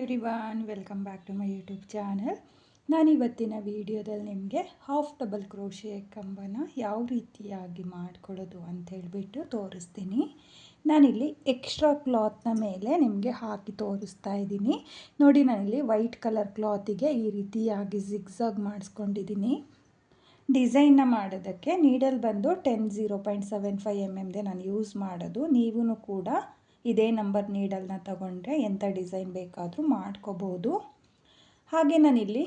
Everyone welcome back to my YouTube channel ನಾನು ಇವತ್ತಿನ ವಿಡಿಯೋದಲ್ಲಿ ನಿಮಗೆ ಹಾಫ್ ಡಬಲ್ ಕ್ರೋಶೆ ಕಂಬನ ಯಾವ ರೀತಿಯಾಗಿ ಮಾಡ್ಕೊಳ್ಳೋದು ಅಂತ ಹೇಳಿಬಿಟ್ಟು ತೋರಿಸ್ತೀನಿ. ನಾನಿಲ್ಲಿ ಎಕ್ಸ್ಟ್ರಾ ಕ್ಲಾತ್ನ ಮೇಲೆ ನಿಮಗೆ ಹಾಕಿ ತೋರಿಸ್ತಾ ಇದ್ದೀನಿ. ನೋಡಿ, ನಾನಿಲ್ಲಿ ವೈಟ್ ಕಲರ್ ಕ್ಲಾತಿಗೆ ಈ ರೀತಿಯಾಗಿ ಜಿಗ್ಸಾಗ್ ಮಾಡಿಸ್ಕೊಂಡಿದ್ದೀನಿ. ಡಿಸೈನ್ನ ಮಾಡೋದಕ್ಕೆ ನೀಡಲ್ ಬಂದು ten zero point seven five M ಎಮ್ದೆ ನಾನು ಯೂಸ್ ಮಾಡೋದು. ನೀವೂ ಕೂಡ ಇದೇ ನಂಬರ್ ನೀಡಲ್ನ ತಗೊಂಡ್ರೆ ಎಂಥ ಡಿಸೈನ್ ಬೇಕಾದರೂ ಮಾಡ್ಕೋಬೋದು. ಹಾಗೆ ನಾನಿಲ್ಲಿ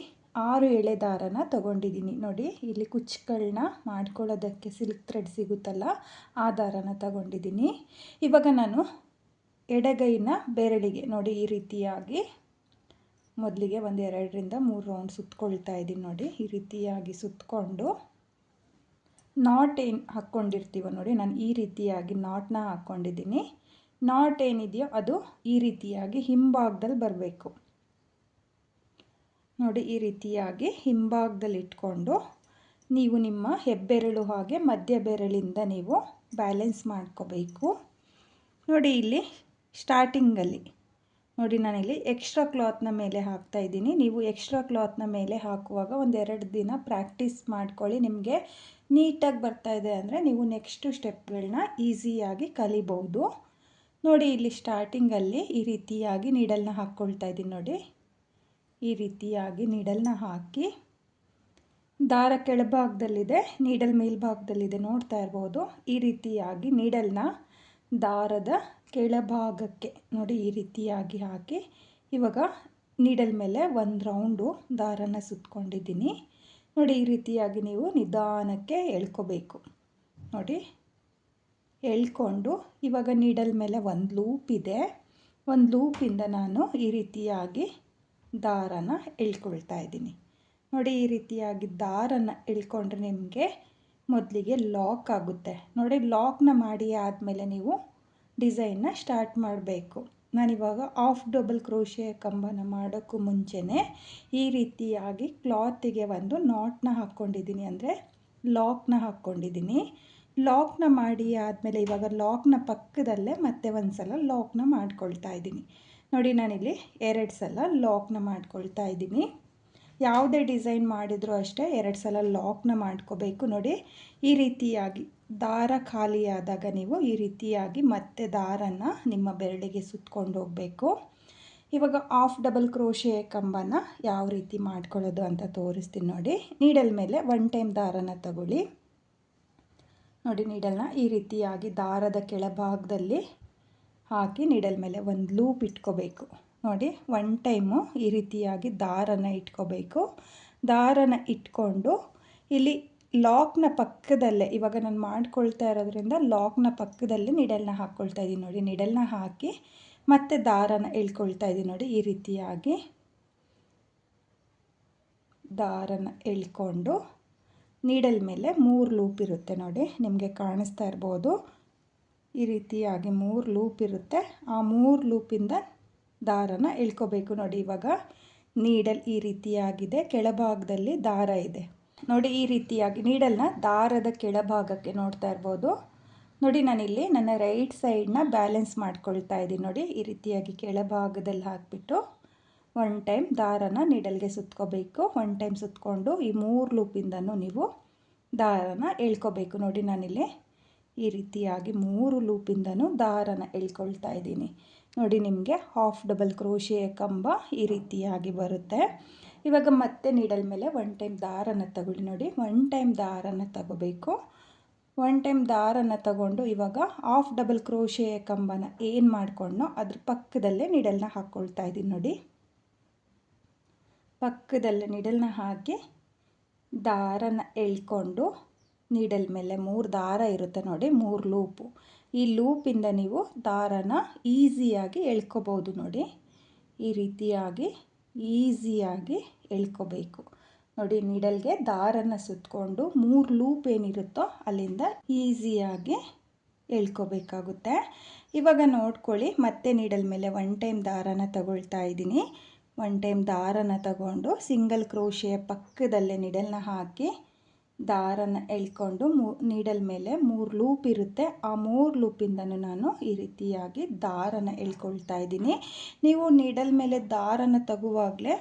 ಆರು ಎಳೆ ದಾರನ ತಗೊಂಡಿದ್ದೀನಿ. ನೋಡಿ, ಇಲ್ಲಿ ಕುಚ್ಚುಗಳನ್ನ ಮಾಡ್ಕೊಳ್ಳೋದಕ್ಕೆ ಸಿಲ್ಕ್ ಥ್ರೆಡ್ ಸಿಗುತ್ತಲ್ಲ, ಆ ದಾರನ ತಗೊಂಡಿದ್ದೀನಿ. ಇವಾಗ ನಾನು ಎಡಗೈನ ಬೆರಳಿಗೆ, ನೋಡಿ ಈ ರೀತಿಯಾಗಿ ಮೊದಲಿಗೆ ಒಂದು ಎರಡರಿಂದ ಮೂರು ರೌಂಡ್ ಸುತ್ತಕೊಳ್ತಾ ಇದ್ದೀನಿ. ನೋಡಿ, ಈ ರೀತಿಯಾಗಿ ಸುತ್ತಕೊಂಡು ನಾಟ್ ಏನು ಹಾಕ್ಕೊಂಡಿರ್ತೀವ ನೋಡಿ, ನಾನು ಈ ರೀತಿಯಾಗಿ ನಾಟ್ನ ಹಾಕ್ಕೊಂಡಿದ್ದೀನಿ. ನಾಟ್ ಏನಿದೆಯೋ ಅದು ಈ ರೀತಿಯಾಗಿ ಹಿಂಭಾಗದಲ್ಲಿ ಬರಬೇಕು. ನೋಡಿ, ಈ ರೀತಿಯಾಗಿ ಹಿಂಭಾಗದಲ್ಲಿ ಇಟ್ಕೊಂಡು ನೀವು ನಿಮ್ಮ ಹೆಬ್ಬೆರಳು ಹಾಗೆ ಮಧ್ಯ ಬೆರಳಿಂದ ನೀವು ಬ್ಯಾಲೆನ್ಸ್ ಮಾಡ್ಕೋಬೇಕು. ನೋಡಿ, ಇಲ್ಲಿ ಸ್ಟಾರ್ಟಿಂಗಲ್ಲಿ ನೋಡಿ, ನಾನಿಲ್ಲಿ ಎಕ್ಸ್ಟ್ರಾ ಕ್ಲಾತ್ನ ಮೇಲೆ ಹಾಕ್ತಾ ಇದ್ದೀನಿ. ನೀವು ಎಕ್ಸ್ಟ್ರಾ ಕ್ಲಾತ್ನ ಮೇಲೆ ಹಾಕುವಾಗ ಒಂದೆರಡು ದಿನ ಪ್ರಾಕ್ಟೀಸ್ ಮಾಡ್ಕೊಳ್ಳಿ. ನಿಮಗೆ ನೀಟಾಗಿ ಬರ್ತಾ ಇದೆ ಅಂದರೆ ನೀವು ನೆಕ್ಸ್ಟು ಸ್ಟೆಪ್ಗಳನ್ನ ಈಸಿಯಾಗಿ ಕಲಿಬೋದು ನೋಡಿ ಇಲ್ಲಿ ಸ್ಟಾರ್ಟಿಂಗಲ್ಲಿ ಈ ರೀತಿಯಾಗಿ ನೀಡಲ್ನ ಹಾಕ್ಕೊಳ್ತಾ ಇದ್ದೀನಿ ನೋಡಿ. ಈ ರೀತಿಯಾಗಿ ನೀಡಲ್ನ ಹಾಕಿ ದಾರ ಕೆಳಭಾಗದಲ್ಲಿದೆ ನೀಡಲ್ ಮೇಲ್ಭಾಗದಲ್ಲಿದೆ ನೋಡ್ತಾ ಇರ್ಬೋದು. ಈ ರೀತಿಯಾಗಿ ನೀಡಲ್ನ ದಾರದ ಕೆಳಭಾಗಕ್ಕೆ ನೋಡಿ ಈ ರೀತಿಯಾಗಿ ಹಾಕಿ ಇವಾಗ ನೀಡಲ್ ಮೇಲೆ ಒಂದು ರೌಂಡು ದಾರನ ಸುತ್ಕೊಂಡಿದ್ದೀನಿ. ನೋಡಿ ಈ ರೀತಿಯಾಗಿ ನೀವು ನಿಧಾನಕ್ಕೆ ಎಳ್ಕೋಬೇಕು. ನೋಡಿ. ಎಳ್ಕೊಂಡು ಇವಾಗ ನೀಡಲ್ ಮೇಲೆ ಒಂದು ಲೂಪ್ ಇದೆ. ಒಂದು ಲೂಪಿಂದ ನಾನು ಈ ರೀತಿಯಾಗಿ ದಾರನ ಎಳ್ಕೊಳ್ತಾ ಇದ್ದೀನಿ. ನೋಡಿ, ಈ ರೀತಿಯಾಗಿ ದಾರನ ಎಳ್ಕೊಂಡ್ರೆ ನಿಮಗೆ ಮೊದಲಿಗೆ ಲಾಕ್ ಆಗುತ್ತೆ. ನೋಡಿ ಲಾಕ್ನ ಮಾಡಿ ಆದಮೇಲೆ ನೀವು ಡಿಸೈನ್ನ ಸ್ಟಾರ್ಟ್ ಮಾಡಬೇಕು. ನಾನಿವಾಗ ಆಫ್ ಡಬಲ್ ಕ್ರೋಶಿಯ ಕಂಬನ ಮಾಡೋಕ್ಕೂ ಮುಂಚೆನೇ ಈ ರೀತಿಯಾಗಿ ಕ್ಲಾತಿಗೆ ಒಂದು ನಾಟ್ನ ಹಾಕ್ಕೊಂಡಿದ್ದೀನಿ. ಅಂದರೆ ಲಾಕ್ನ ಹಾಕ್ಕೊಂಡಿದ್ದೀನಿ. ಲಾಕ್ನ ಮಾಡಿ ಆದಮೇಲೆ ಇವಾಗ ಲಾಕ್ನ ಪಕ್ಕದಲ್ಲೇ ಮತ್ತೆ ಒಂದು ಸಲ ಲಾಕ್ನ ಮಾಡ್ಕೊಳ್ತಾ ಇದ್ದೀನಿ. ನೋಡಿ ನಾನಿಲ್ಲಿ ಎರಡು ಸಲ ಲಾಕ್ನ ಮಾಡ್ಕೊಳ್ತಾ ಇದ್ದೀನಿ. ಯಾವುದೇ ಡಿಸೈನ್ ಮಾಡಿದರೂ ಅಷ್ಟೇ ಎರಡು ಸಲ ಲಾಕ್ನ ಮಾಡ್ಕೋಬೇಕು. ನೋಡಿ, ಈ ರೀತಿಯಾಗಿ ದಾರ ಖಾಲಿಯಾದಾಗ ನೀವು ಈ ರೀತಿಯಾಗಿ ಮತ್ತೆ ದಾರನ ನಿಮ್ಮ ಬೆರಳಿಗೆ ಸುತ್ಕೊಂಡು ಹೋಗಬೇಕು. ಇವಾಗ ಆಫ್ ಡಬಲ್ ಕ್ರೋಶೆ ಕಂಬನ ಯಾವ ರೀತಿ ಮಾಡ್ಕೊಳ್ಳೋದು ಅಂತ ತೋರಿಸ್ತೀನಿ ನೋಡಿ. ನೀಡಲ್ ಮೇಲೆ ಒನ್ ಟೈಮ್ ದಾರನ ತಗೊಳ್ಳಿ. ನೋಡಿ, ನೀಡಲ್ನ ಈ ರೀತಿಯಾಗಿ ದಾರದ ಕೆಳಭಾಗದಲ್ಲಿ ಹಾಕಿ ನೀಡಲ್ ಮೇಲೆ ಒಂದು ಲೂಪ್ ಇಟ್ಕೋಬೇಕು. ನೋಡಿ, ಒನ್ ಟೈಮು ಈ ರೀತಿಯಾಗಿ ದಾರನ ಇಟ್ಕೋಬೇಕು. ದಾರನ ಇಟ್ಕೊಂಡು ಇಲ್ಲಿ ಲಾಕ್ನ ಪಕ್ಕದಲ್ಲೇ, ಇವಾಗ ನಾನು ಮಾಡ್ಕೊಳ್ತಾ ಇರೋದ್ರಿಂದ ಲಾಕ್ನ ಪಕ್ಕದಲ್ಲಿ ನಿಡಲ್ನ ಹಾಕ್ಕೊಳ್ತಾ ಇದ್ದೀನಿ ನೋಡಿ. ನಿಡಲ್ನ ಹಾಕಿ ಮತ್ತೆ ದಾರನ ಎಳ್ಕೊಳ್ತಾ ಇದ್ದೀನಿ ನೋಡಿ. ಈ ರೀತಿಯಾಗಿ ದಾರನ ಎಳ್ಕೊಂಡು ನೀಡಲ್ ಮೇಲೆ ಮೂರು ಲೂಪ್ ಇರುತ್ತೆ ನೋಡಿ, ನಿಮಗೆ ಕಾಣಿಸ್ತಾ ಇರ್ಬೋದು. ಈ ರೀತಿಯಾಗಿ ಮೂರು ಲೂಪ್ ಇರುತ್ತೆ. ಆ ಮೂರು ಲೂಪಿಂದ ದಾರನ ಇಳ್ಕೋಬೇಕು ನೋಡಿ ಇವಾಗ. ನೀಡಲ್ ಈ ರೀತಿಯಾಗಿದೆ, ಕೆಳಭಾಗದಲ್ಲಿ ದಾರ ಇದೆ. ನೋಡಿ ಈ ರೀತಿಯಾಗಿ ನೀಡಲ್ನ ದಾರದ ಕೆಳಭಾಗಕ್ಕೆ ನೋಡ್ತಾ ಇರ್ಬೋದು. ನೋಡಿ ನಾನಿಲ್ಲಿ ನನ್ನ ರೈಟ್ ಸೈಡ್ನ ಬ್ಯಾಲೆನ್ಸ್ ಮಾಡ್ಕೊಳ್ತಾ ಇದ್ದೀನಿ ನೋಡಿ, ಈ ರೀತಿಯಾಗಿ ಕೆಳಭಾಗದಲ್ಲಿ ಹಾಕಿಬಿಟ್ಟು. ಒನ್ ಟೈಮ್ ದಾರನ ನೀಡಲ್ಗೆ ಸುತ್ಕೋಬೇಕು. ಒನ್ ಟೈಮ್ ಸುತ್ಕೊಂಡು ಈ ಮೂರು ಲೂಪಿಂದನೂ ನೀವು ದಾರನ ಎಳ್ಕೋಬೇಕು. ನೋಡಿ ನಾನಿಲ್ಲಿ ಈ ರೀತಿಯಾಗಿ ಮೂರು ಲೂಪಿಂದನೂ ದಾರನ ಎಳ್ಕೊಳ್ತಾ ಇದ್ದೀನಿ. ನೋಡಿ ನಿಮಗೆ ಹಾಫ್ ಡಬಲ್ ಕ್ರೋಶಿಯ ಕಂಬ ಈ ರೀತಿಯಾಗಿ ಬರುತ್ತೆ. ಇವಾಗ ಮತ್ತೆ ನೀಡಲ್ ಮೇಲೆ ಒನ್ ಟೈಮ್ ದಾರನ ತಗೊಳ್ಳಿ ನೋಡಿ. ಒನ್ ಟೈಮ್ ದಾರನ ತಗೋಬೇಕು. ಒನ್ ಟೈಮ್ ದಾರನ ತಗೊಂಡು ಇವಾಗ ಹಾಫ್ ಡಬಲ್ ಕ್ರೋಶಿಯ ಕಂಬನ ಏನು ಮಾಡಿಕೊಂಡು ಅದ್ರ ಪಕ್ಕದಲ್ಲೇ ನೀಡಲ್ನ ಹಾಕ್ಕೊಳ್ತಾ ಇದ್ದೀನಿ ನೋಡಿ. ಪಕ್ಕದಲ್ಲೇ ನಿಡಲ್ನ ಹಾಕಿ ದಾರನ ಎಳ್ಕೊಂಡು ನೀಡಲ್ ಮೇಲೆ ಮೂರು ದಾರ ಇರುತ್ತೆ ನೋಡಿ, ಮೂರು ಲೂಪು ಈ ಲೂಪಿಂದ ನೀವು ದಾರನ ಈಸಿಯಾಗಿ ಎಳ್ಕೊಬೋದು ನೋಡಿ. ಈ ರೀತಿಯಾಗಿ ಈಸಿಯಾಗಿ ಎಳ್ಕೋಬೇಕು. ನೋಡಿ, ನೀಡಲ್ಗೆ ದಾರನ ಸುತ್ತಕೊಂಡು ಮೂರು ಲೂಪ್ ಏನಿರುತ್ತೋ ಅಲ್ಲಿಂದ ಈಸಿಯಾಗಿ ಎಳ್ಕೋಬೇಕಾಗುತ್ತೆ. ಇವಾಗ ನೋಡ್ಕೊಳ್ಳಿ, ಮತ್ತೆ ನೀಡಲ್ ಮೇಲೆ ಒನ್ ಟೈಮ್ ದಾರನ ತಗೊಳ್ತಾ ಇದ್ದೀನಿ. ಒನ್ ಟೈಮ್ ದಾರನ ತಗೊಂಡು ಸಿಂಗಲ್ ಕ್ರೋಶಿಯ ಪಕ್ಕದಲ್ಲೇ ನಿಡಲ್ನ ಹಾಕಿ ದಾರನ ಎಳ್ಕೊಂಡು ಮೂ ನೀಡಲ್ ಮೇಲೆ ಮೂರು ಲೂಪ್ ಇರುತ್ತೆ. ಆ ಮೂರು ಲೂಪಿಂದನೂ ನಾನು ಈ ರೀತಿಯಾಗಿ ದಾರನ ಎಳ್ಕೊಳ್ತಾ ಇದ್ದೀನಿ. ನೀವು ನೀಡಲ್ ಮೇಲೆ ದಾರನ ತಗುವಾಗಲೇ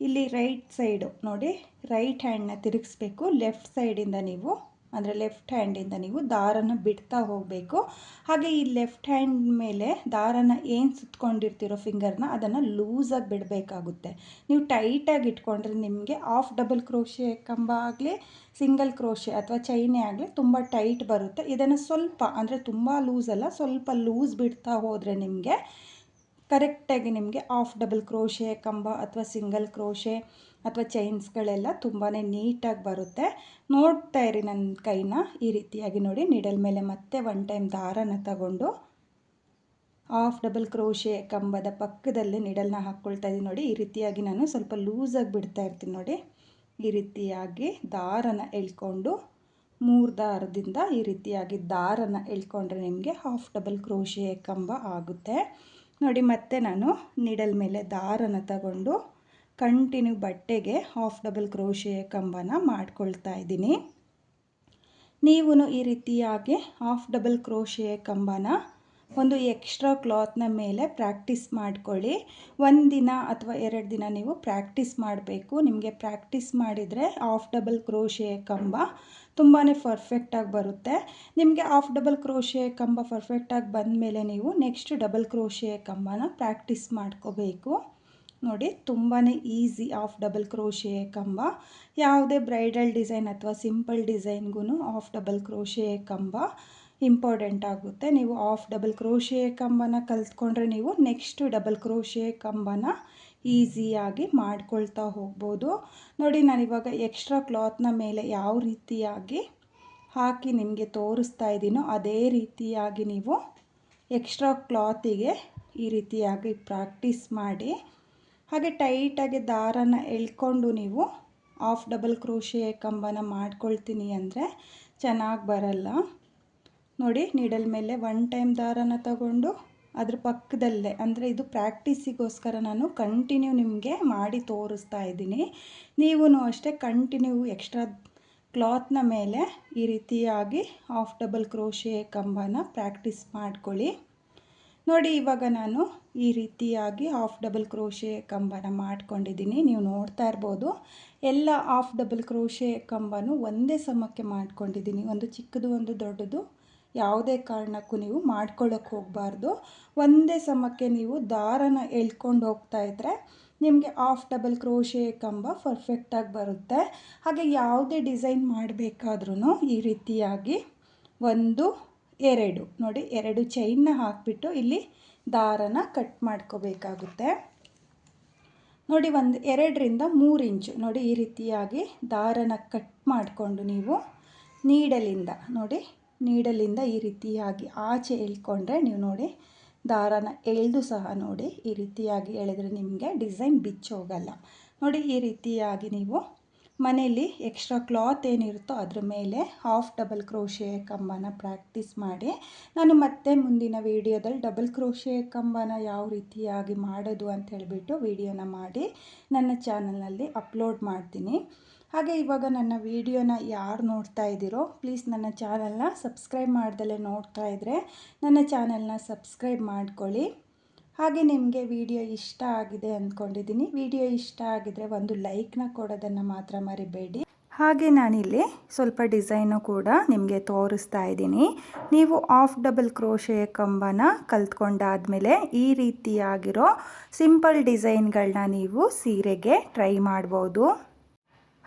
ಇಲ್ಲಿ ರೈಟ್ ಸೈಡು ನೋಡಿ ರೈಟ್ ಹ್ಯಾಂಡ್ನ ತಿರುಗಿಸ್ಬೇಕು. ಲೆಫ್ಟ್ ಸೈಡಿಂದ ನೀವು ಅಂದರೆ ಲೆಫ್ಟ್ ಹ್ಯಾಂಡಿಂದ ನೀವು ದಾರನ ಬಿಡ್ತಾ ಹೋಗಬೇಕು. ಹಾಗೆ ಈ ಲೆಫ್ಟ್ ಹ್ಯಾಂಡ್ ಮೇಲೆ ದಾರನ ಏನು ಸುತ್ತಕೊಂಡಿರ್ತಿರೋ ಫಿಂಗರ್ನ ಅದನ್ನು ಲೂಸಾಗಿ ಬಿಡಬೇಕಾಗುತ್ತೆ. ನೀವು ಟೈಟಾಗಿ ಇಟ್ಕೊಂಡ್ರೆ ನಿಮಗೆ ಆಫ್ ಡಬಲ್ ಕ್ರೋಶೆ ಕಂಬ ಆಗಲಿ ಸಿಂಗಲ್ ಕ್ರೋಶೆ ಅಥವಾ ಚೈನೇ ಆಗಲಿ ತುಂಬ ಟೈಟ್ ಬರುತ್ತೆ. ಇದನ್ನು ಸ್ವಲ್ಪ ಅಂದರೆ ತುಂಬ ಲೂಸಲ್ಲ ಸ್ವಲ್ಪ ಲೂಸ್ ಬಿಡ್ತಾ ಹೋದರೆ ನಿಮಗೆ ಕರೆಕ್ಟಾಗಿ ನಿಮಗೆ ಆಫ್ ಡಬಲ್ ಕ್ರೋಶೆ, ಕಂಬ ಅಥವಾ ಸಿಂಗಲ್ ಕ್ರೋಶೆ ಅಥವಾ ಚೈನ್ಸ್ಗಳೆಲ್ಲ ತುಂಬಾ ನೀಟಾಗಿ ಬರುತ್ತೆ. ನೋಡ್ತಾ ಇರಿ ನನ್ನ ಕೈನ ಈ ರೀತಿಯಾಗಿ ನೋಡಿ. ನೀಡಲ್ ಮೇಲೆ ಮತ್ತೆ ಒನ್ ಟೈಮ್ ದಾರನ ತಗೊಂಡು ಆಫ್ ಡಬಲ್ ಕ್ರೋಶೆ, ಕಂಬದ ಪಕ್ಕದಲ್ಲಿ ನಿಡಲ್ನ ಹಾಕ್ಕೊಳ್ತಾ ಇದ್ದೀನಿ ನೋಡಿ. ಈ ರೀತಿಯಾಗಿ ನಾನು ಸ್ವಲ್ಪ ಲೂಸಾಗಿ ಬಿಡ್ತಾ ಇರ್ತೀನಿ ನೋಡಿ. ಈ ರೀತಿಯಾಗಿ ದಾರನ ಎಳ್ಕೊಂಡು ಮೂರು ದಾರದಿಂದ ಈ ರೀತಿಯಾಗಿ ದಾರನ ಎಳ್ಕೊಂಡ್ರೆ ನಿಮಗೆ ಹಾಫ್ ಡಬಲ್ ಕ್ರೋಶೆ, ಕಂಬ ಆಗುತ್ತೆ. ನೋಡಿ, ಮತ್ತೆ ನಾನು ನೀಡಲ್ ಮೇಲೆ ದಾರನ ತಗೊಂಡು ಕಂಟಿನ್ಯೂ ಬಟ್ಟೆಗೆ ಹಾಫ್ ಡಬಲ್ ಕ್ರೋಶಿಯ ಕಂಬನ ಮಾಡ್ಕೊಳ್ತಾ ಇದ್ದೀನಿ. ನೀವು ಈ ರೀತಿಯಾಗಿ ಹಾಫ್ ಡಬಲ್ ಕ್ರೋಶಿಯ ಕಂಬನ ಒಂದು ಎಕ್ಸ್ಟ್ರಾ ಕ್ಲಾತ್ನ ಮೇಲೆ ಪ್ರಾಕ್ಟೀಸ್ ಮಾಡ್ಕೊಳ್ಳಿ. ಒಂದು ದಿನ ಅಥವಾ ಎರಡು ದಿನ ನೀವು ಪ್ರಾಕ್ಟೀಸ್ ಮಾಡಬೇಕು. ನಿಮಗೆ ಪ್ರಾಕ್ಟೀಸ್ ಮಾಡಿದರೆ ಆಫ್ ಡಬಲ್ ಕ್ರೋಶಿಯ ಕಂಬ ತುಂಬಾ ಪರ್ಫೆಕ್ಟಾಗಿ ಬರುತ್ತೆ. ನಿಮಗೆ ಆಫ್ ಡಬಲ್ ಕ್ರೋಶೆ ಕಂಬ ಪರ್ಫೆಕ್ಟಾಗಿ ಬಂದಮೇಲೆ ನೀವು ನೆಕ್ಸ್ಟ್ ಡಬಲ್ ಕ್ರೋಶೆ ಕಂಬನ ಪ್ರಾಕ್ಟೀಸ್ ಮಾಡ್ಕೋಬೇಕು. ನೋಡಿ ತುಂಬಾ ಈಸಿ ಆಫ್ ಡಬಲ್ ಕ್ರೋಶೆ ಕಂಬ. ಯಾವುದೇ ಬ್ರೈಡಲ್ ಡಿಸೈನ್ ಅಥವಾ ಸಿಂಪಲ್ ಡಿಸೈನ್ಗೂ ಆಫ್ ಡಬಲ್ ಕ್ರೋಶೆ ಕಂಬ ಇಂಪಾರ್ಟೆಂಟ್ ಆಗುತ್ತೆ. ನೀವು ಆಫ್ ಡಬಲ್ ಕ್ರೋಶೆ ಕಂಬನ ಕಲ್ತ್ಕೊಂಡ್ರೆ ನೀವು ನೆಕ್ಸ್ಟ್ ಡಬಲ್ ಕ್ರೋಶೆ ಕಂಬನ ಈಸಿಯಾಗಿ ಮಾಡ್ಕೊಳ್ತಾ ಹೋಗ್ಬೋದು. ನೋಡಿ, ನಾನಿವಾಗ ಎಕ್ಸ್ಟ್ರಾ ಕ್ಲಾತ್ನ ಮೇಲೆ ಯಾವ ರೀತಿಯಾಗಿ ಹಾಕಿ ನಿಮಗೆ ತೋರಿಸ್ತಾ ಇದ್ದೀನೋ ಅದೇ ರೀತಿಯಾಗಿ ನೀವು ಎಕ್ಸ್ಟ್ರಾ ಕ್ಲಾತಿಗೆ ಈ ರೀತಿಯಾಗಿ ಪ್ರಾಕ್ಟೀಸ್ ಮಾಡಿ. ಹಾಗೆ ಟೈಟಾಗಿ ದಾರನ ಎಳ್ಕೊಂಡು ನೀವು ಆಫ್ ಡಬಲ್ ಕ್ರೋಶಿಯ ಕಂಬನ ಮಾಡ್ಕೊಳ್ತೀನಿ ಅಂದರೆ ಚೆನ್ನಾಗಿ ಬರಲ್ಲ. ನೋಡಿ, ನೀಡಲ್ ಮೇಲೆ ಒನ್ ಟೈಮ್ ದಾರನ ತಗೊಂಡು ಅದ್ರ ಪಕ್ಕದಲ್ಲೇ, ಅಂದರೆ ಇದು ಪ್ರಾಕ್ಟೀಸಿಗೋಸ್ಕರ ನಾನು ಕಂಟಿನ್ಯೂ ನಿಮಗೆ ಮಾಡಿ ತೋರಿಸ್ತಾ ಇದ್ದೀನಿ. ನೀವು ಅಷ್ಟೇ ಕಂಟಿನ್ಯೂ ಎಕ್ಸ್ಟ್ರಾ ಕ್ಲಾತ್ನ ಮೇಲೆ ಈ ರೀತಿಯಾಗಿ ಆಫ್ ಡಬಲ್ ಕ್ರೋಶೆ ಕಂಬನ ಪ್ರಾಕ್ಟೀಸ್ ಮಾಡ್ಕೊಳ್ಳಿ. ನೋಡಿ, ಇವಾಗ ನಾನು ಈ ರೀತಿಯಾಗಿ ಆಫ್ ಡಬಲ್ ಕ್ರೋಶೆ ಕಂಬನ ಮಾಡ್ಕೊಂಡಿದ್ದೀನಿ. ನೀವು ನೋಡ್ತಾ ಇರ್ಬೋದು, ಎಲ್ಲ ಆಫ್ ಡಬಲ್ ಕ್ರೋಶೆ ಕಂಬನೂ ಒಂದೇ ಸಮಕ್ಕೆ ಮಾಡ್ಕೊಂಡಿದ್ದೀನಿ. ಒಂದು ಚಿಕ್ಕದು, ಒಂದು ದೊಡ್ಡದು. ಯಾವುದೇ ಕಾರಣಕ್ಕೂ ನೀವು ಮಾಡ್ಕೊಳ್ಳೋಕೆ ಹೋಗಬಾರ್ದು. ಒಂದೇ ಸಮಕ್ಕೆ ನೀವು ದಾರನ ಎಳ್ಕೊಂಡು ಹೋಗ್ತಾ ಇದ್ದರೆ ನಿಮಗೆ ಆಫ್ ಡಬಲ್ ಕ್ರೋಶೆ ಕಂಬ ಪರ್ಫೆಕ್ಟಾಗಿ ಬರುತ್ತೆ. ಹಾಗೆ ಯಾವುದೇ ಡಿಸೈನ್ ಮಾಡಬೇಕಾದ್ರೂ ಈ ರೀತಿಯಾಗಿ ಒಂದು, ಎರಡು, ನೋಡಿ ಎರಡು ಚೈನ್ನ ಹಾಕಿಬಿಟ್ಟು ಇಲ್ಲಿ ದಾರನ ಕಟ್ ಮಾಡ್ಕೋಬೇಕಾಗುತ್ತೆ. ನೋಡಿ ಒಂದು ಎರಡರಿಂದ ಮೂರು ಇಂಚು, ನೋಡಿ ಈ ರೀತಿಯಾಗಿ ದಾರನ ಕಟ್ ಮಾಡಿಕೊಂಡು ನೀವು ನೀಡಲಿಂದ, ನೋಡಿ ನೀಡಲಿಂದ ಈ ರೀತಿಯಾಗಿ ಆಚೆ ಎಳ್ಕೊಂಡ್ರೆ ನೀವು ನೋಡಿ, ದಾರನ ಎಳೆದು ಸಹ ನೋಡಿ ಈ ರೀತಿಯಾಗಿ ಎಳೆದ್ರೆ ನಿಮಗೆ ಡಿಸೈನ್ ಬಿಚ್ಚೋಗಲ್ಲ. ನೋಡಿ ಈ ರೀತಿಯಾಗಿ ನೀವು ಮನೆಯಲ್ಲಿ ಎಕ್ಸ್ಟ್ರಾ ಕ್ಲಾತ್ ಏನಿರುತ್ತೋ ಅದ್ರ ಮೇಲೆ ಹಾಫ್ ಡಬಲ್ ಕ್ರೋಶೆ ಕಂಬನ ಪ್ರಾಕ್ಟೀಸ್ ಮಾಡಿ. ನಾನು ಮತ್ತೆ ಮುಂದಿನ ವಿಡಿಯೋದಲ್ಲಿ ಡಬಲ್ ಕ್ರೋಶೆ ಕಂಬನ ಯಾವ ರೀತಿಯಾಗಿ ಮಾಡೋದು ಅಂತ ಹೇಳಿಬಿಟ್ಟು ವಿಡಿಯೋನ ಮಾಡಿ ನನ್ನ ಚಾನಲ್ನಲ್ಲಿ ಅಪ್ಲೋಡ್ ಮಾಡ್ತೀನಿ. ಹಾಗೆ ಇವಾಗ ನನ್ನ ವಿಡಿಯೋನ ಯಾರು ನೋಡ್ತಾ ಇದ್ದೀರೋ, ಪ್ಲೀಸ್ ನನ್ನ ಚಾನಲ್ನ ಸಬ್ಸ್ಕ್ರೈಬ್ ಮಾಡ್ದಲೇ ನೋಡ್ತಾ ಇದ್ದರೆ ನನ್ನ ಚಾನಲ್ನ ಸಬ್ಸ್ಕ್ರೈಬ್ ಮಾಡ್ಕೊಳ್ಳಿ. ಹಾಗೆ ನಿಮಗೆ ವಿಡಿಯೋ ಇಷ್ಟ ಆಗಿದೆ ಅಂದ್ಕೊಂಡಿದ್ದೀನಿ. ವಿಡಿಯೋ ಇಷ್ಟ ಆಗಿದ್ರೆ ಒಂದು ಲೈಕ್ನ ಕೊಡೋದನ್ನು ಮಾತ್ರ ಮರಿಬೇಡಿ. ಹಾಗೆ ನಾನಿಲ್ಲಿ ಸ್ವಲ್ಪ ಡಿಸೈನು ಕೂಡ ನಿಮಗೆ ತೋರಿಸ್ತಾ ಇದ್ದೀನಿ. ನೀವು ಆಫ್ ಡಬಲ್ ಕ್ರೋಶೆ ಕಂಬನ ಕಲ್ತ್ಕೊಂಡಾದಮೇಲೆ ಈ ರೀತಿಯಾಗಿರೋ ಸಿಂಪಲ್ ಡಿಸೈನ್ಗಳನ್ನ ನೀವು ಸೀರೆಗೆ ಟ್ರೈ ಮಾಡ್ಬೋದು.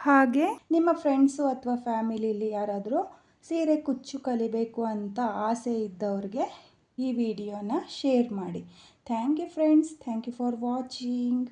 ಹಾಗೆ ನಿಮ್ಮ ಫ್ರೆಂಡ್ಸು ಅಥವಾ ಫ್ಯಾಮಿಲಿಲಿ ಯಾರಾದರೂ ಸೀರೆ, ಕುಚ್ಚು ಕಲಿಬೇಕು ಅಂತ ಆಸೆ ಇದ್ದವ್ರಿಗೆ ಈ ವಿಡಿಯೋನ ಶೇರ್ ಮಾಡಿ. Thank you friends. Thank you for watching.